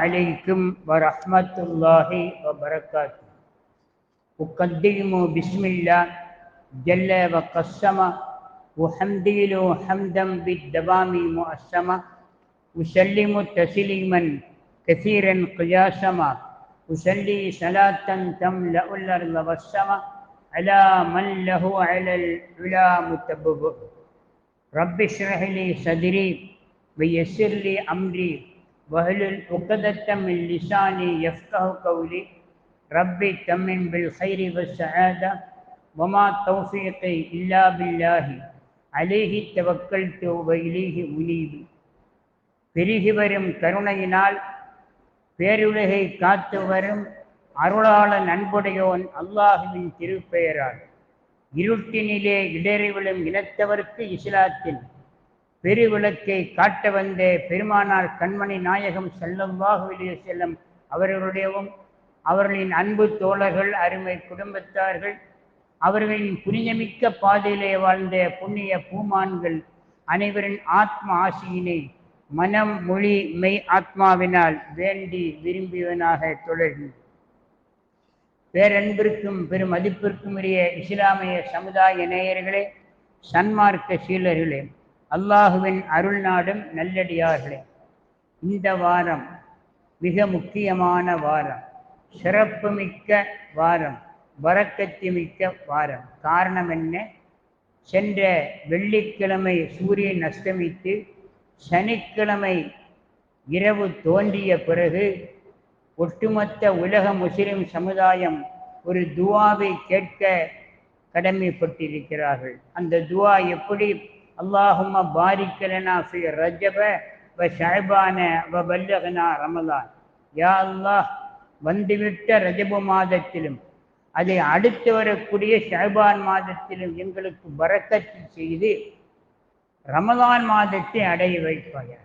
عليكم ورحمة الله وبركاته. أقدم بسم الله جل وقسم وحمدي له حمدا بالدوام مؤسما أسلم تسليما كثيرا قياسما أسلي صلاة تملأ الأرض والسماء على من له على العلا متبب رب اشرح لي صدري ويسر لي أمري. واهلل عقدة من لساني يفقه قولي ربي تمن بالخير والسعادة وما توفيقي إلا بالله عليه توكلت وإليه منيب பெருகி வரும் கருணையினால் பேருலகை காத்து வரும் அருளாளன் அன்புடையோன் அல்லாஹுவின் திருப்பெயரால் இருட்டினிலே இடறி விழும் இனத்தவர்க்கு இஸ்லாத்தில் பெருவிளக்கை காட்ட வந்த பெருமானார் கண்மணி நாயகம் செல்லவாகுவிலே செல்லும் அவர்களுடையவும் அவர்களின் அன்பு தோழர்கள் அருமை குடும்பத்தார்கள் அவர்களின் புனிதமிக்க பாதையிலே வாழ்ந்த புண்ணிய பூமான்கள் அனைவரின் ஆத்ம ஆசியினை மனம் மொழி மெய் ஆத்மாவினால் வேண்டி விரும்பியவனாக தொடர்கின்றேன் பேரன்பிற்கும் பெரும் மதிப்பிற்கும் உரிய இஸ்லாமிய சமுதாய நேயர்களே சன்மார்க்க சீலர்களே அல்லாஹுவின் அருள் நாடும் நல்லடியார்களே இந்த வாரம் மிக முக்கியமான வாரம் சிறப்புமிக்க வாரம் வரக்கத்தி மிக்க வாரம். காரணம் என்ன? சென்ற வெள்ளிக்கிழமை சூரியன் அஸ்தமித்து சனிக்கிழமை இரவு தோன்றிய பிறகு ஒட்டுமொத்த உலக முஸ்லிம் சமுதாயம் ஒரு துவாவை கேட்க கடமைப்பட்டிருக்கிறார்கள். அந்த துவா எப்படி அல்லாஹும்ம பாரிக்கலனா ஃபி ரஜப வ ஷைபான வ பல்லகனா ரமலான். யா அல்லாஹ் வந்துவிட்ட ரஜபு மாதத்திலும் அதை அடுத்து வரக்கூடிய ஷாபான் மாதத்திலும் எங்களுக்கு பறக்கத்து செய்து ரமலான் மாதத்தை அடைய வைப்பாயா?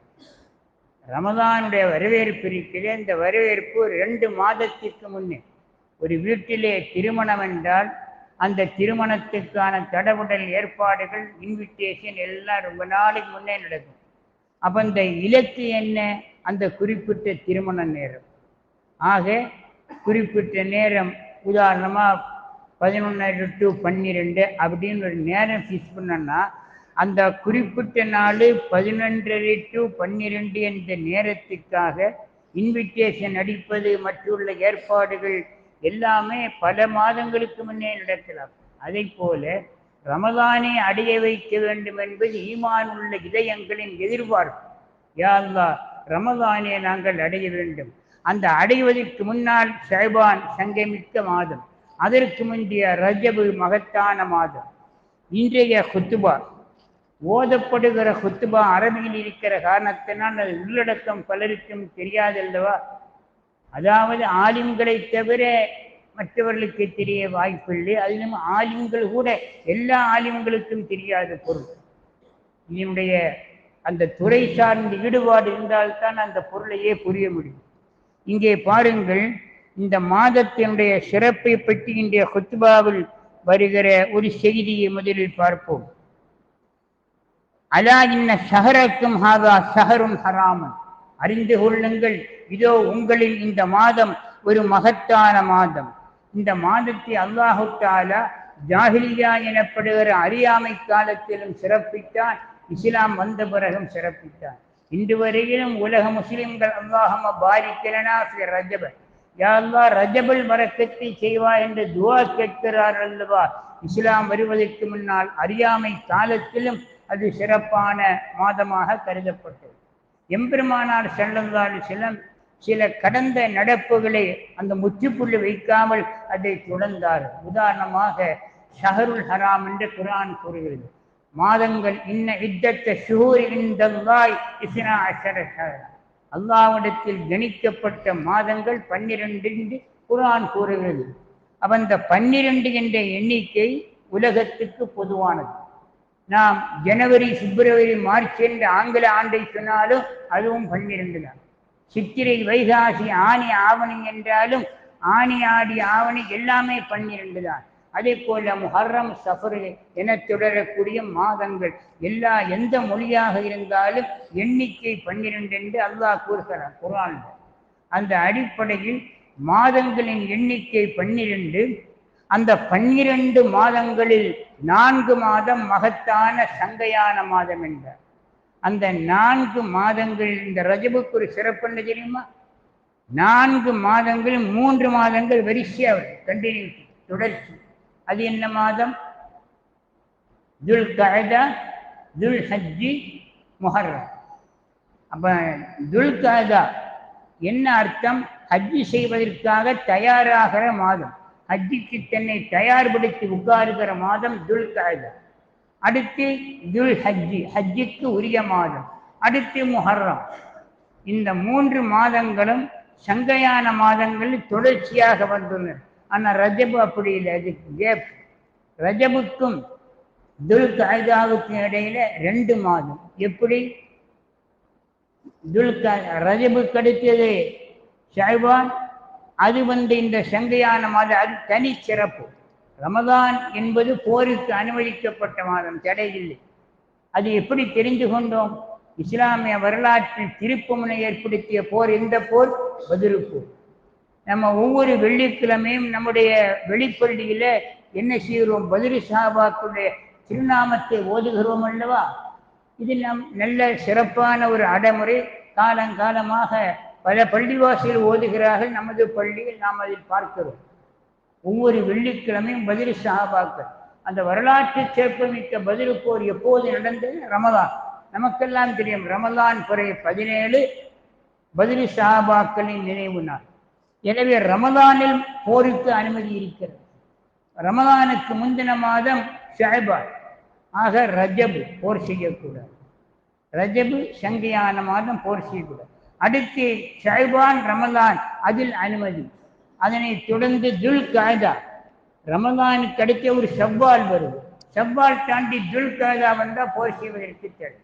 ரமதானுடைய வரவேற்பு இருக்கிற இந்த வரவேற்பு ரெண்டு மாதத்திற்கு முன்னே. ஒரு வீட்டிலே திருமணம் என்றால் அந்த திருமணத்துக்கான தடவுடல் ஏற்பாடுகள் இன்விடேஷன் எல்லாம் ரொம்ப நாளைக்கு முன்னே நடக்கும். அப்போ இந்த இலக்கு என்ன? அந்த குறிப்பிட்ட திருமண நேரம். ஆக குறிப்பிட்ட நேரம் உதாரணமாக பதினொன்று டு பன்னிரெண்டு அப்படின்னு ஒரு நேரம் ஃபிக்ஸ் பண்ணோன்னா அந்த குறிப்பிட்ட நாள் பதினொன்றரை டு பன்னிரெண்டு என்ற நேரத்துக்காக இன்விடேஷன் அடிப்பது மற்றுள்ள ஏற்பாடுகள் எல்லாமே பல மாதங்களுக்கு முன்னே நடக்கலாம் அதை போல ரமதானை அடைய வைக்க வேண்டும் என்பது ஈமான் உள்ள இதயங்களின் எதிர்பார்ப்பு. யாழ்லா ரமதானை நாங்கள் அடைய வேண்டும். அந்த அடைவதற்கு முன்னால் ஷைபான் சங்கமிக்க மாதம் அதற்கு முந்தைய ரஜபு மகத்தான மாதம். இன்றைய குத்துபா ஓதப்படுகிற குத்துபா அரபியில் இருக்கிற காரணத்தினால் அது உள்ளடக்கம் பலருக்கும் தெரியாதல்லவா அதாவது ஆலிம்களை தவிர மற்றவர்களுக்கு தெரிய வாய்ப்பில்லை அதிலும் ஆலிம்கள் கூட எல்லா ஆலிம்களுக்கும் தெரியாத பொருள். இதனுடைய அந்த துறை சார்ந்த ஈடுபாடு இருந்தால்தான் அந்த பொருளையே புரிய முடியும். இங்கே பாருங்கள் இந்த மாதத்தினுடைய சிறப்பை பற்றி இன்றைய குத்துபாவில் வருகிற ஒரு செய்தியை முதலில் பார்ப்போம். அலா இன்ன ஷஹரக்கும் ஹாதா ஷஹரும் ஹராமன். அறிந்து கொள்ளுங்கள். இதோ உங்களில் இந்த மாதம் ஒரு மகத்தான மாதம். இந்த மாதத்தை அல்லாஹு ஜாகிரியா எனப்படுகிற அறியாமை காலத்திலும் சிறப்பித்தான் இஸ்லாம் வந்த பிறகும் சிறப்பித்தான் இன்று வரையிலும் உலக முஸ்லிம்கள் அல்லாஹம பாரிக்கிறனா ரஜப. யா அல்லா ரஜபல் வரக்கத்தை செய்வா என்று துவா கேட்கிறார் அல்லவா? இஸ்லாம் வருவதற்கு முன்னால் அறியாமை காலத்திலும் அது சிறப்பான மாதமாக கருதப்பட்டது. எம்பெருமானார் செல்லந்தால் சிலம் சில கடந்த நடப்புகளை அந்த முற்றுப்புள்ளி வைக்காமல் அதை தொடர்ந்தார். உதாரணமாக ஷஹருல் ஹராம் என்று குரான் கூறுகிறது. மாதங்கள் இன்ன இத்தத்த ஷூர் இந்தவாய் இஸ்னா அசர அல்லாவிடத்தில் கணிக்கப்பட்ட மாதங்கள் பன்னிரண்டு என்று குரான் கூறுகிறது. அப்ப அந்த பன்னிரண்டு என்ற எண்ணிக்கை உலகத்துக்கு பொதுவானது. நாம் ஜனவரி பிப்ரவரி மார்ச் என்று ஆங்கில ஆண்டை சொன்னாலும் அதுவும் பன்னிரண்டு தான் சித்திரை வைகாசி ஆணி ஆவணி என்றாலும் ஆணி ஆடி ஆவணி எல்லாமே பன்னிரண்டு தான் அதே போல முஹர்ரம் சஃபர் என தொடரக்கூடிய மாதங்கள் எல்லா எந்த மொழியாக இருந்தாலும் எண்ணிக்கை பன்னிரண்டு என்று அல்லாஹ் கூறுகிறார் குரான் அந்த அடிப்படையில் மாதங்களின் எண்ணிக்கை பன்னிரண்டு அந்த பன்னிரண்டு மாதங்களில் நான்கு மாதம் மகத்தான சங்கையான மாதம் என்றார் அந்த நான்கு மாதங்கள் இந்த ரஜபுக்கு ஒரு சிறப்பு என்ன தெரியுமா? நான்கு மாதங்கள் மூன்று மாதங்கள் வரிசையாக கண்டினியூ தொடர்ச்சி. அது என்ன மாதம்? துல் கழதா துல் ஹஜ்ஜி முஹர்ரம். அப்ப துல் கழதா என்ன அர்த்தம்? ஹஜ்ஜி செய்வதற்காக தயாராகிற மாதம். ஹஜ்ஜிக்கு தன்னை தயார்படுத்தி உட்காருகிற மாதம் துல் கழதா அடுத்து துல் ஹஜ்ஜி ஹஜ்ஜிக்கு உரிய மாதம். அடுத்து முஹர்ரம். இந்த மூன்று மாதங்களும் சங்கையான மாதங்களில் தொடர்ச்சியாக வந்துள்ளன. ஆனால் ரஜபு அப்படி இல்லை அது கேப். ரஜபுக்கும் துல் காய்தாவுக்கும் இடையில ரெண்டு மாதம். எப்படி? துல் ரஜபுக்கு அடுத்தது ஷைபான் அது வந்து இந்த சங்கையான மாதம் அது தனி சிறப்பு. ரமதான் என்பது போருக்கு அனுமதிக்கப்பட்ட மாதம் தடையில்லை அது எப்படி தெரிந்து கொண்டோம்? இஸ்லாமிய வரலாற்றில் திருப்புமுனை ஏற்படுத்திய போர் எந்த போர்? பதிரு போர். நம்ம ஒவ்வொரு வெள்ளிக்கிழமையும் நம்முடைய வெளிப்பள்ளியில் என்ன செய்கிறோம்? பதிரு சாபாக்குடைய திருநாமத்தை ஓதுகிறோம் அல்லவா? இது நம் நல்ல சிறப்பான ஒரு அடைமுறை. காலங்காலமாக பல பள்ளிவாசிகள் ஓதுகிறார்கள். நமது பள்ளியில் நாம் அதில் பார்க்கிறோம். ஒவ்வொரு வெள்ளிக்கிழமையும் பதில் சஹாபாக்கள் அந்த வரலாற்று சிறப்புமிக்க பதில் போர் எப்போது நடந்தது? ரமதான். நமக்கெல்லாம் தெரியும். ரமதான் குறை பதினேழு பதில் சஹாபாக்களின் நினைவு நாள். எனவே ரமதானில் போருக்கு அனுமதி இருக்கிறது. ரமதானுக்கு முந்தின மாதம் ஷஹபான். ஆக ரஜபு போர் செய்யக்கூடாது. ரஜபு சங்கையான மாதம் போர் செய்யக்கூடாது. அடுத்து சைபான் ரமதான் அதில் அனுமதி. அதனை தொடர்ந்து துல் காய்தா ரமதானுக்கு அடுத்த ஒரு செவ்வால் வருது. செவ்வால் தாண்டி துல் காய்தா வந்தால் போர் செய்வதற்கு தேவை.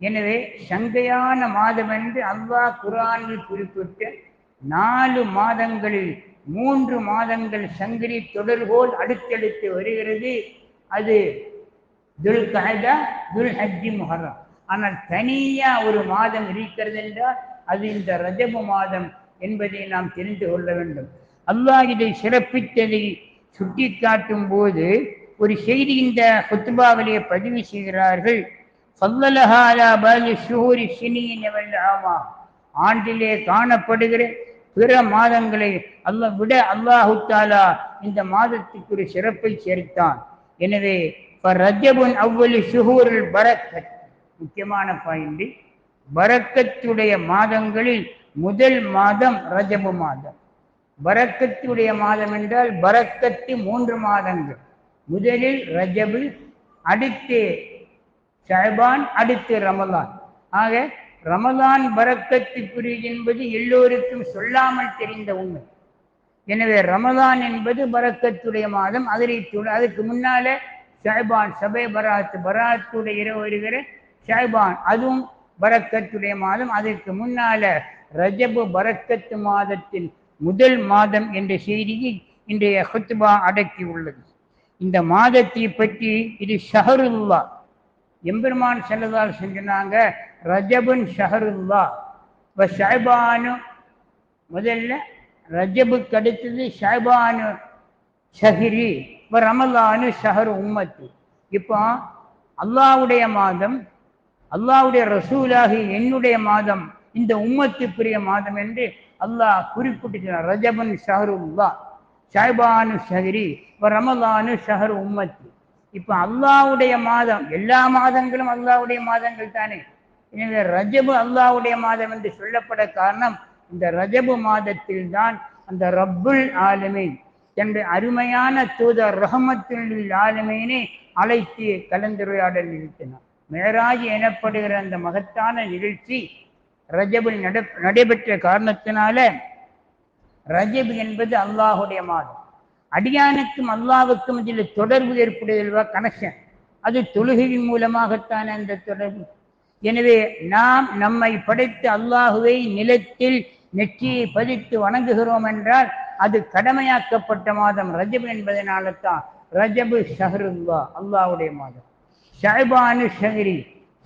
எனவே சங்கையான மாதம் என்று அல்லாஹ் குரானில் குறிப்பிட்ட நாலு மாதங்களில் மூன்று மாதங்கள் சங்கிலி தொடர்போல் அடுத்தடுத்து வருகிறது. அது துல் காய்தா துல் ஹஜ்ஜி முஹர்ரம். ஆனால் தனியா ஒரு மாதம் இருக்கிறது என்றால் அது இந்த ரஜபு மாதம் என்பதை நாம் தெரிந்து கொள்ள வேண்டும். அல்லாஹ் இதை சிறப்பித்ததை சுட்டி காட்டும் போது ஒரு செய்தி இந்த குத்துபாவிலே பதிவு செய்கிறார்கள். ஆண்டிலே காணப்படுகிற பிற மாதங்களை அல்லா விட அல்லாஹு தாலா இந்த மாதத்துக்கு ஒரு சிறப்பை சேர்த்தான். எனவே ரஜபுன் அவ்வளவு சுகூரில் பரக்கத். முக்கியமான பாயிண்ட். வரக்கத்துடைய மாதங்களில் முதல் மாதம் ரஜபு மாதம். பரக்கத்துடைய மாதம் என்றால் பரக்கத்து மூன்று மாதங்கள். முதலில் ரஜபு அடுத்து ஷஹபான் அடுத்து ரமலான். ஆக ரமலான் பரக்கத்துக்குரிய என்பது எல்லோருக்கும் சொல்லாமல் தெரிந்த உண்மை. எனவே ரமலான் என்பது பரக்கத்துடைய மாதம். அதனை அதுக்கு முன்னால ஷஹபான் சபை பராத் பராத்துடைய இரவு வருகிற ஷஹபான் அதுவும் பரக்கத்துடைய மாதம் அதற்கு முன்னால ரஜபு பரக்கத்து மாதத்தின் முதல் மாதம் என்ற செய்தியை இன்றைய ஹுத்பா அடக்கி உள்ளது. இந்த மாதத்தை பற்றி இது ஷஹருல்லா. எம்பெருமான் செல்லதால் செஞ்சாங்க ரஜபுன் ஷஹருல்லா. இப்போ ஷஹபானு முதல்ல ரஜபுக்கு அடுத்தது ஷஹபானு ஷஹிரி இப்போ ரமலானு ஷஹர் உம்மத்து. இப்போ அல்லாவுடைய மாதம் அல்லாவுடைய ரசூலாகி என்னுடைய மாதம் இந்த உம்மத்துக்குரிய மாதம் என்று அல்லாஹ் குறிப்பிட்டு ரஜபன் ஷஹருல்லா ஷஹபானு ஷஹரி ரமலானு ஷஹரு உம்மத்து. இப்போ அல்லாவுடைய மாதம் எல்லா மாதங்களும் அல்லாவுடைய மாதங்கள் தானே. எனவே ரஜபு அல்லாவுடைய மாதம் என்று சொல்லப்பட காரணம் இந்த ரஜபு மாதத்தில் தான் அந்த ரப்புல் ஆலமீன் தன்னுடைய அருமையான தூதர் ரஹமத்துல் ஆலமீனை அழைத்து கலந்துரையாடல் நிறுத்தினார் மேராஜ் எனப்படுகிற அந்த மகத்தான நிகழ்ச்சி ரஜபில் நட நடைபெற்ற காரணத்தினால ரஜப் என்பது அல்லாஹுடைய மாதம். அடியானுக்கும் அல்லாவுக்கும் இதில் தொடர்பு ஏற்படுதல்வா கனெக்ஷன் அது தொழுகையின் மூலமாகத்தான் அந்த தொடர்பு. எனவே நாம் நம்மை படைத்த அல்லாஹுவை நிலத்தில் நெற்றியை பதித்து வணங்குகிறோம் என்றால் அது கடமையாக்கப்பட்ட மாதம். ரஜப் என்பதனால தான் ரஜபு ஷஹருல்லா அல்லாஹுடைய மாதம். ஷாய்பானு ஷஹரி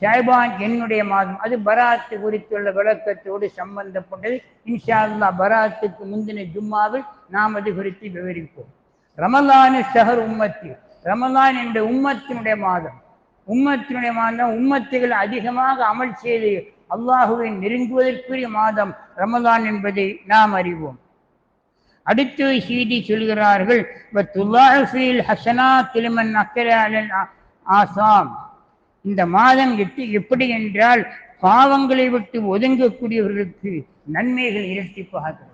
சைபான் என்னுடைய மாதம். அது பராத்து குறித்துள்ள விளக்கத்தோடு சம்பந்தப்பட்டது. இன்ஷா அல்லாஹ் பராத்துக்கு முந்தின ஜும்மாவில் நாம் அது குறித்து விவரிப்போம். ரமலானு ஷஹர் உம்மத்தி. ரமலான் என்ற உம்மத்தினுடைய மாதம். உம்மத்தினுடைய மாதம் உம்மத்துகள் அதிகமாக அமல் செய்து அல்லாஹுவை நெருங்குவதற்குரிய மாதம் ரமலான் என்பதை நாம் அறிவோம். அடுத்து செய்தி சொல்கிறார்கள் ஹசனா ஹஸனாத் லிமன் ஆசாம். இந்த மாதம் எட்டு எப்படி என்றால் பாவங்களை விட்டு ஒதுங்கக்கூடியவர்களுக்கு நன்மைகள் இரட்டிப்பாகிறது.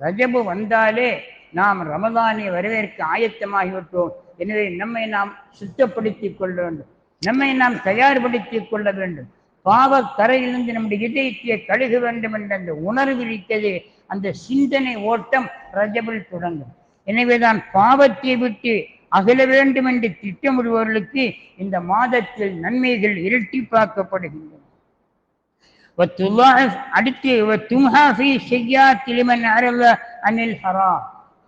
ரஜபு வந்தாலே நாம் ரமதானை வரவேற்க ஆயத்தமாகிவிட்டோம். எனவே நம்மை நாம் சுத்தப்படுத்திக் கொள்ள வேண்டும். நம்மை நாம் தயார்படுத்திக் கொள்ள வேண்டும். பாவ கரையிலிருந்து நம்முடைய இதயத்தை கழுக வேண்டும் என்ற அந்த உணர்வு இருக்கிறது அந்த சிந்தனை ஓட்டம் ரஜபில் தொடங்கும். எனவேதான் பாவத்தை விட்டு அகல வேண்டும் என்று திட்டமிடுபவர்களுக்கு இந்த மாதத்தில் நன்மைகள் இரட்டிப்பாக்கப்படுகின்றன அடுத்து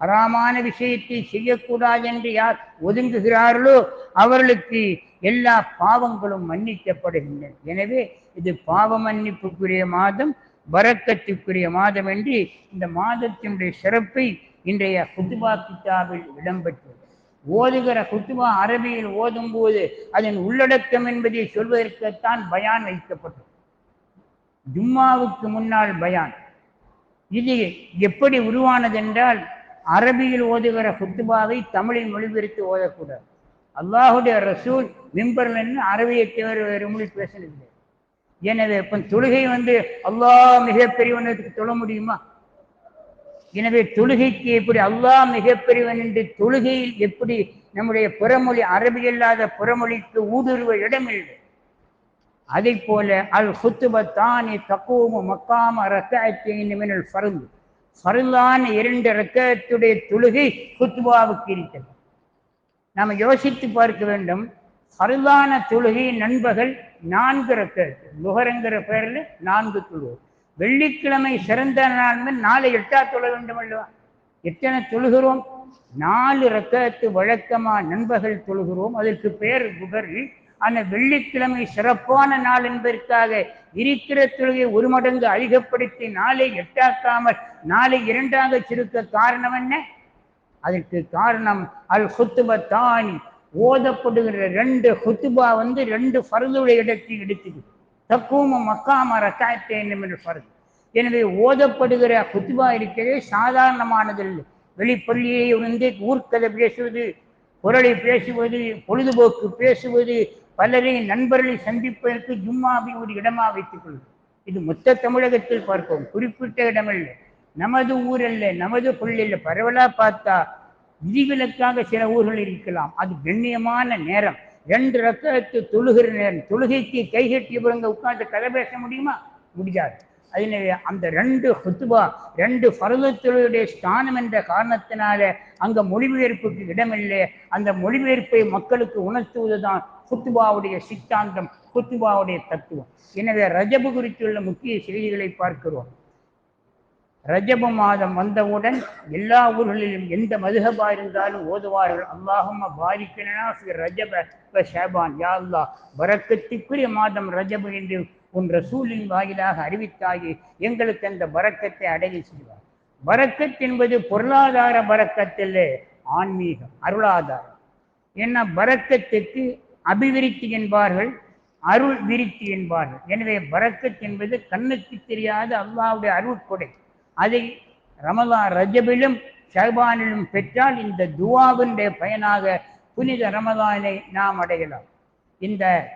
ஹராமான விஷயத்தை செய்யக்கூடாது என்று யார் ஒதுங்குகிறார்களோ அவர்களுக்கு எல்லா பாவங்களும் மன்னிக்கப்படுகின்றன. எனவே இது பாவ மன்னிப்புக்குரிய மாதம் வரக்கத்துக்குரிய மாதம் என்று இந்த மாதத்தினுடைய சிறப்பை இன்றைய குதுபா கிதாபில் இடம்பெற்றது ஓதுகிற குத்துபா அரபியில் ஓதும் போது அதன் உள்ளடக்கம் என்பதை சொல்வதற்குத்தான் பயான் வைக்கப்பட்டது. ஜும்மாவுக்கு முன்னால் பயான். இது எப்படி உருவானதென்றால் அரபியில் ஓதுகிற குத்துபாவை தமிழில் மொழிபெயர்த்து ஓதக்கூடாது. அல்லாஹுடைய ரசூல் மிம்பர்லன்னு அரபியை தவிர வேறு மொழி பேசினதில்லை எனவே இப்போ தொழுகை வந்து அல்லாஹ் மிகப்பெரியவனுக்கு தொழ முடியுமா? எனவே தொழுகைக்கு எப்படி அல்லாஹ் மிகப்பெரியவன் என்று தொழுகையில் எப்படி நம்முடைய புறமொழி அரபி அல்லாத புறமொழிக்கு ஊடுருவ இடமில்லை. அதை போல அல் ஹுத்துபத்தானி தக்குவமு மக்காம ரக்காயத்தின் மினல் ஃபருந்து ஃபருளான இரண்டு ரக்கத்துடைய தொழுகை ஹுத்துபாவுக்கு இருக்கிறது. நாம் யோசித்து பார்க்க வேண்டும். ஃபருளான தொழுகை நண்பகல் நான்கு ரக்கத்து. நுகரங்கிற பெயரில் நான்கு தொழுகை. வெள்ளிக்கிழமை சிறந்த நாள் நாளை எட்டா தொழ வேண்டும் அல்லவா? எத்தனை தொழுகிறோம்? நாலு ரக்கத்து வழக்கமா நண்பர்கள் தொழுகிறோம். அதற்கு பெயர் புகழ் அந்த வெள்ளிக்கிழமை சிறப்பான நாள் என்பதற்காக இருக்கிற தொழுகை ஒரு மடங்கு அதிகப்படுத்தி நாளை எட்டாக்காமல் நாளை இரண்டாக சிறுக்க காரணம் என்ன? அதற்கு காரணம் அல் ஹுத்துபத்தானி ஓதப்படுகிற ரெண்டு ஹுத்துபா வந்து ரெண்டு ஃபர்துடைய இடத்தை எடுத்துது தக்குவம மக்காம ரக்காயத்தேன் என்று ஃபர்து எனவே ஓதப்படுகிற குத்துபா இருக்கிறதே சாதாரணமானதில்லை வெளிப்பள்ளியை உணர்ந்து ஊர்க்கதை பேசுவது குரலை பேசுவது பொழுதுபோக்கு பேசுவது பலரை நண்பர்களை சந்திப்பதற்கு ஜும்மாவை ஒரு இடமா வைத்துக் கொள்வது இது மொத்த தமிழகத்தில் பார்ப்போம். குறிப்பிட்ட இடமல்ல. நமது ஊரல்ல நமது புள்ளில்ல பரவலா பார்த்தா விதிவிலக்காக சில ஊர்கள் இருக்கலாம். அது கண்ணியமான நேரம். ரெண்டு ரக்கத்து தொழுகிறேன். தொழுகைக்கு கைகட்டி பிறங்க உட்கார்ந்து கதை பேச முடியுமா? முடியாது. அதனால அந்த ரெண்டு ஹுத்துபா ரெண்டு பருவத்தொழுடைய ஸ்தானம் என்ற காரணத்தினால அங்க மொழிபெயர்ப்புக்கு இடமில்லை. அந்த மொழிபெயர்ப்பை மக்களுக்கு உணர்த்துவதுதான் குத்துபாவுடைய சித்தாந்தம் குத்துபாவுடைய தத்துவம். எனவே ரஜபு குறித்துள்ள முக்கிய செய்திகளை பார்க்கிறோம். ரஜப மாதம் வந்தவுடன் எல்லா ஊர்களிலும் எந்த மதுகபா இருந்தாலும் ஓதுவார்கள். அல்லாஹும்ம பாரிக்கனா ரஜப வ யா அல்லா பரக்கத்துக்குரிய மாதம் ரஜபு என்று உன் ரசூலின் வாயிலாக அறிவித்தாகி எங்களுக்கு அந்த பறக்கத்தை அடைய செய்வார். வரக்கத் என்பது பொருளாதார பறக்கத்தில் ஆன்மீகம் அருளாதாரம். ஏன்னா பறக்கத்துக்கு அபிவிருத்தி என்பார்கள் அருள் விருத்தி என்பார்கள். எனவே பறக்கத் என்பது கண்ணுக்கு தெரியாத அல்லாவுடைய அருள் கொடை. அதை ரமதான் ரஜபிலும் ஷர்பானிலும் பெற்றால் இந்த துவாவினுடைய பயனாக புனித ரமதானை நாம் அடையலாம். இந்த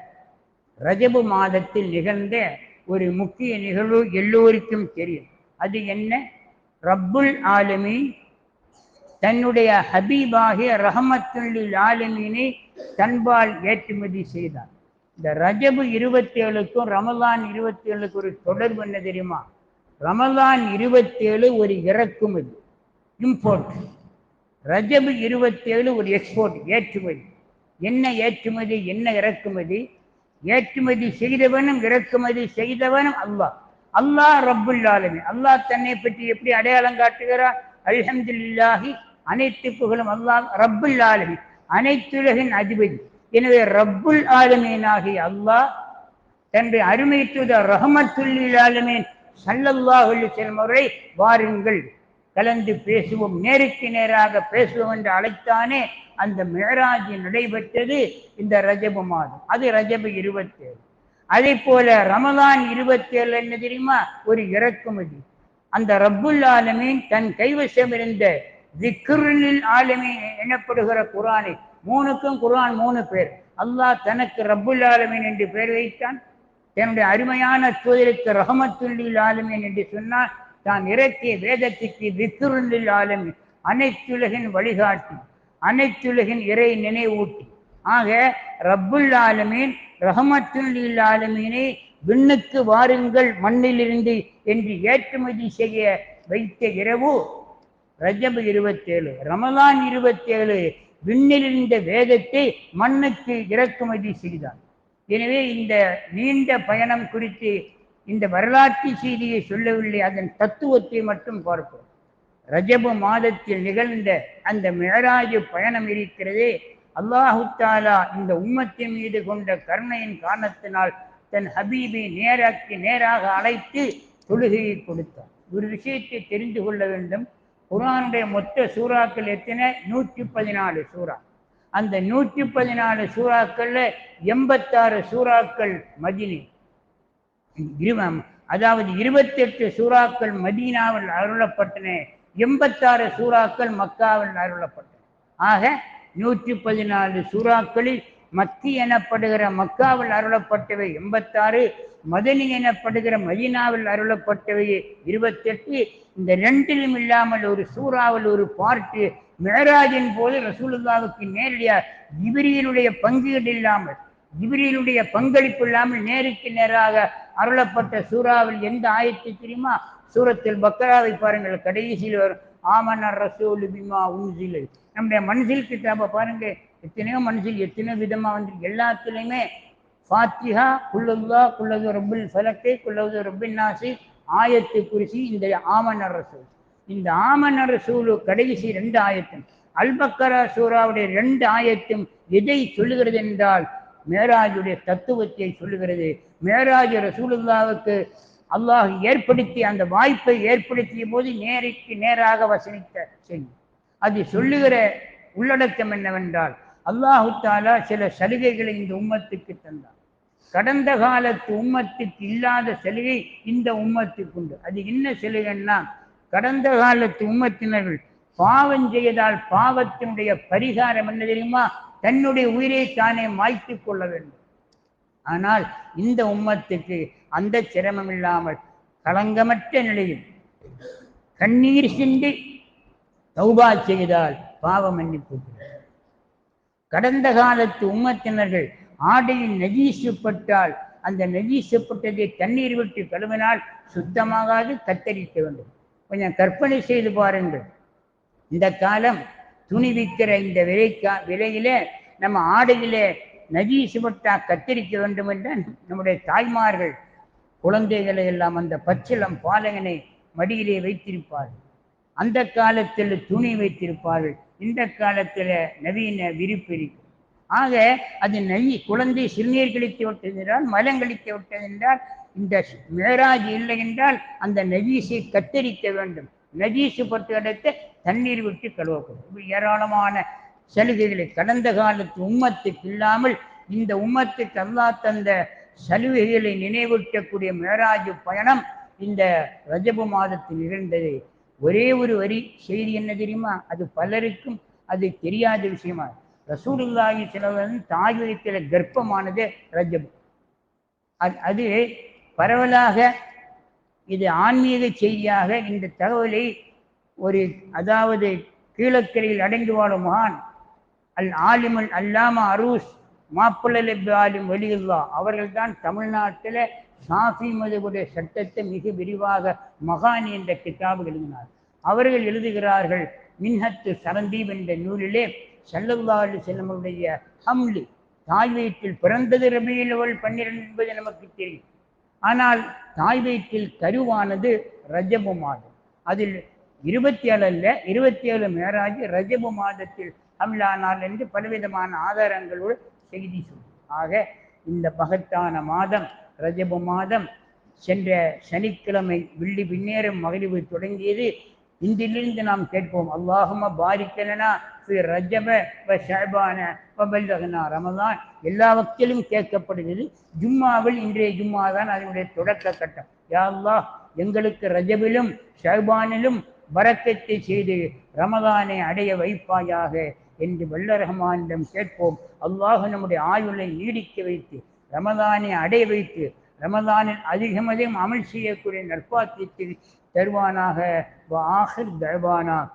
ரஜபு மாதத்தில் நிகழ்ந்த ஒரு முக்கிய நிகழ்வு எல்லோருக்கும் தெரியும். அது என்ன? ரப்புல் ஆலமி தன்னுடைய ஹபீபாகிய ரஹமத்துள்ளில் ஆலமீனை தன்பால் ஏற்றுமதி செய்தார். இந்த ரஜபு இருபத்தி ஏழுக்கும் ரமலான் இருபத்தி ஏழுக்கு ஒரு தொடர்பு என்ன தெரியுமா? ரமலான் இருபத்தேழு ஒரு இறக்குமதி இம்போர்ட் ரஜபு இருபத்தேழு ஒரு எக்ஸ்போர்ட் ஏற்றுமதி. என்ன ஏற்றுமதி என்ன இறக்குமதி? ஏற்றுமதி செய்தவனும் இறக்குமதி செய்தவனும் அல்லாஹ். அல்லாஹ் ரப்புல் ஆலமி அல்லாஹ் தன்னை பற்றி எப்படி அடையாளம் காட்டுகிறார்? அல்ஹம்துலில்லாஹி அனைத்து புகழும் அல்லாஹ் ரப்புல் ஆலமி அனைத்துலகின் அதிபதி. எனவே ரப்புல் ஆலமீனாகி அல்லாஹ் தன்னுடைய அருமை தூதர் ஆலமேன் அலைஹி செல்லும் அவர்களை வாருங்கள். கலந்து பேசுவோம். நேருக்கு நேராக பேசுவோம் என்று அழைத்தானே அந்த மேராஜ் நடைபெற்றது இந்த ரஜபு மாதம். அது ரஜப இருபத்தேழு. அதே போல ரமதான் இருபத்தேழு என்ன தெரியுமா? ஒரு இறக்குமதி. அந்த ரப்புல் ஆலமீன் தன் கைவசம் இருந்த திக்ருலில் ஆலமீன் எனப்படுகிற குரானை மூணுக்கும் குரான் மூணு பேர். அல்லாஹ் தனக்கு ரப்புல் ஆலமீன் என்று பெயர் வைத்தான். என்னுடைய அருமையான தூதருக்கு ரஹமத்துள்ளில் ஆலமீன் என்று சொன்னால் தான் இறக்கிய வேதத்துக்கு வித்துருள்ளில் ஆலமீன். அனைத்துலகின் வழிகாட்டி அனைத்துலகின் இறை நினைவூட்டி. ஆக ரப்புல் ஆலமீன் ரஹமத்துள்ளில் ஆலமீனை விண்ணுக்கு வாருங்கள் மண்ணிலிருந்து என்று ஏற்றுமதி செய்ய வைத்த இரவு ரஜபு இருபத்தேழு ரமலான் இருபத்தேழு விண்ணிலிருந்த வேதத்தை மண்ணுக்கு இறக்குமதி செய்தார். எனவே இந்த நீண்ட பயணம் குறித்து இந்த வரலாற்று செய்தியை சொல்லவில்லை அதன் தத்துவத்தை மட்டும் பார்ப்போம். ரஜபு மாதத்தில் நிகழ்ந்த அந்த மேராஜு பயணம் இருக்கிறதே அல்லாஹு தாலா இந்த உம்மத்தின் மீது கொண்ட கருணையின் காரணத்தினால் தன் ஹபீபை நேராக்கி நேராக அழைத்து தொழுகையை கொடுத்தார் ஒரு விஷயத்தை தெரிந்து கொள்ள வேண்டும். குரானுடைய மொத்த சூறாக்கள் எத்தனை? நூற்றி பதினாலு சூறா. அந்த நூற்றி பதினாலு சூறாக்களில் எண்பத்தாறு சூறாக்கள் மதினி. அதாவது இருபத்தெட்டு சூறாக்கள் மதீனாவில் அருளப்பட்டன. எண்பத்தாறு சூறாக்கள் மக்காவில் அருளப்பட்டன. ஆக நூற்றி பதினாலு சூறாக்களில் மக்கி எனப்படுகிற மக்காவில் அருளப்பட்டவை எண்பத்தாறு மதனி எனப்படுகிற மதீனாவில் அருளப்பட்டவை இருபத்தெட்டு. இந்த ரெண்டிலும் இல்லாமல் ஒரு சூறாவில் ஒரு பார்ட்டு மேராஜின் போது ரசூலுல்லாவுக்கு நேரடியாக ஜிபிரியினுடைய பங்கீடு இல்லாமல் ஜிபிரியினுடைய பங்களிப்பு இல்லாமல் நேருக்கு நேராக அருளப்பட்ட சூறாவில் எந்த ஆயத்தை தெரியுமா? சூரத்தில் பக்கராவை பாருங்கள் கடைசியில் வரும் ஆமன்னர் ரசூல் பிமா உன்சில். நம்முடைய மனசில் கிட்டாப பாருங்க எத்தனையோ மனசில் எத்தனையோ விதமாக வந்து எல்லாத்துலேயுமே ஃபாத்திஹா குல்லல்லா குல்லது ரப்புல் ஃபலக்கை குல்லது ரப்பின் நாசி ஆயத்து குறிச்சி இந்த ஆமன்னர் ரசூல். இந்த ஆமனர் சூழு கடைசி ரெண்டு ஆயத்தும் அல்பக்கரா சூறாவுடைய ரெண்டு ஆயத்தும் எதை சொல்லுகிறது என்றால் மேராஜுடைய தத்துவத்தை சொல்லுகிறது. மேராஜ் ரசூலுல்லாவுக்கு அல்லாஹ் ஏற்படுத்தி அந்த வாய்ப்பை ஏற்படுத்திய போது நேருக்கு நேராக வசனித்த செய்தி. அது சொல்லுகிற உள்ளடக்கம் என்னவென்றால் அல்லாஹு தாலா சில சலுகைகளை இந்த உம்மத்துக்கு தந்தார் கடந்த காலத்து உம்மத்துக்கு இல்லாத சலுகை இந்த உம்மத்துக்கு உண்டு. அது என்ன சலுகைன்னா கடந்த காலத்து உம்மத்தினர்கள் பாவம் செய்தால் பாவத்தினுடைய பரிகாரம் என்ன தெரியுமா? தன்னுடைய உயிரை தானே மாய்த்து கொள்ள வேண்டும். ஆனால் இந்த உம்மத்துக்கு அந்த சிரமம் இல்லாமல் களங்கமற்ற நிலையில் கண்ணீர் சிந்தி தௌபா செய்தால் பாவம் மன்னிப்பு கடந்த காலத்து உம்மத்தினர்கள் ஆடையில் நஜீசுப்பட்டால் அந்த நஜீசுப்பட்டதை தண்ணீர் விட்டு கழுவினால் சுத்தமாகாது கத்தரிக்க வேண்டும். கொஞ்சம் கற்பனை செய்து பாருங்கள். இந்த காலம் துணி விற்கிற இந்த விலைக்கா விலையில நம்ம ஆடையிலே நஜீசுபட்டா கத்தரிக்க வேண்டும் என்று நம்முடைய தாய்மார்கள் குழந்தைகளை எல்லாம் அந்த பச்சிலம் பாலகனை மடியிலே வைத்திருப்பார்கள் அந்த காலத்தில் துணி வைத்திருப்பார்கள். இந்த காலத்தில் நவீன விரிப்பு இருக்கு. ஆக அது நெய் குழந்தை சிறுநீர் கழித்து விட்டது என்றால் மலம் கழித்து விட்டது என்றால் இந்த மேராஜ் இல்லை என்றால் அந்த நஜீஸை கத்தரிக்க வேண்டும். நஜீசு பொறுத்த இடத்தை தண்ணீர் விட்டு கழுவப்படும் ஏராளமான சலுகைகளை கடந்த காலத்து உம்மத்துக்கு இல்லாமல் இந்த உம்மத்துக்கு அல்லா தந்த சலுகைகளை நினைவூட்டக்கூடிய மேராஜ் பயணம் இந்த ரஜபு மாதத்தில் நிகழ்ந்தது ஒரே ஒரு வரி செய்தி என்ன தெரியுமா? அது பலருக்கும் அது தெரியாத விஷயமா? ரசூலுல்லாஹி சிலவன் தாய் கர்ப்பமானது ரஜபு. அது அது பரவலாக இது ஆன்மீக செய்தியாக இந்த தகவலை ஒரு அதாவது கீழக்கரையில் அடைந்து வாழும் மகான் அல் ஆலிமுல் அல்லாமா அரூஸ் மாப்பிள்ளை ஆலிம் வலியுல்லா அவர்கள்தான் தமிழ்நாட்டில் சாஃபி மதுவுடைய சட்டத்தை மிக விரிவாக மகான் என்ற கிதாபு எழுதினார். அவர்கள் எழுதுகிறார்கள் மின்ஹத்து சரந்தீப் என்ற நூலிலே சல்லல்லா அலி செல்லமுடைய ஹம்லி தாய் வீட்டில் பிறந்தது ரபியுல் பன்னிரண்டு என்பது நமக்கு தெரியும். ஆனால் தாய் வயிற்றில் கருவானது ரஜபு மாதம் அதில் இருபத்தி ஏழு அல்ல இருபத்தி ஏழு மேராஜ் ரஜபு மாதத்தில் ஹம்லானால் என்று பலவிதமான ஆதாரங்களோடு செய்தி சொல்லும் ஆக இந்த மகத்தான மாதம் ரஜபு மாதம் சென்ற சனிக்கிழமை வெள்ளி பின்னேறும் மகிழ்வு தொடங்கியது. இன்றிலிருந்து நாம் கேட்போம் அல்லாஹும பாரிக்கலனா ஃபி ரஜப வ ஷஅபான வ பல்லகனா ரமதான் எல்லா வக்திலும் கேட்கப்படுகிறது. ஜும்மாவில் இன்றைய ஜும்மா தான் அதனுடைய தொடக்க கட்டம். யா அல்லாஹ் எங்களுக்கு ரஜபிலும் ஷஹபானிலும் வரக்கத்தை செய்து ரமதானை அடைய வைப்பாயாக என்று வல்ல ரஹ்மானிடம் கேட்போம். அல்லாஹ் நம்முடைய ஆயுளை நீடிக்க வைத்து ரமதானை அடைய வைத்து ரமதானில் அதிகம் அதிகம் அமல் செய்யக்கூடிய நற்பாத்தியத்தில் தருவானாக. ஆஹிர் ஆஹிர்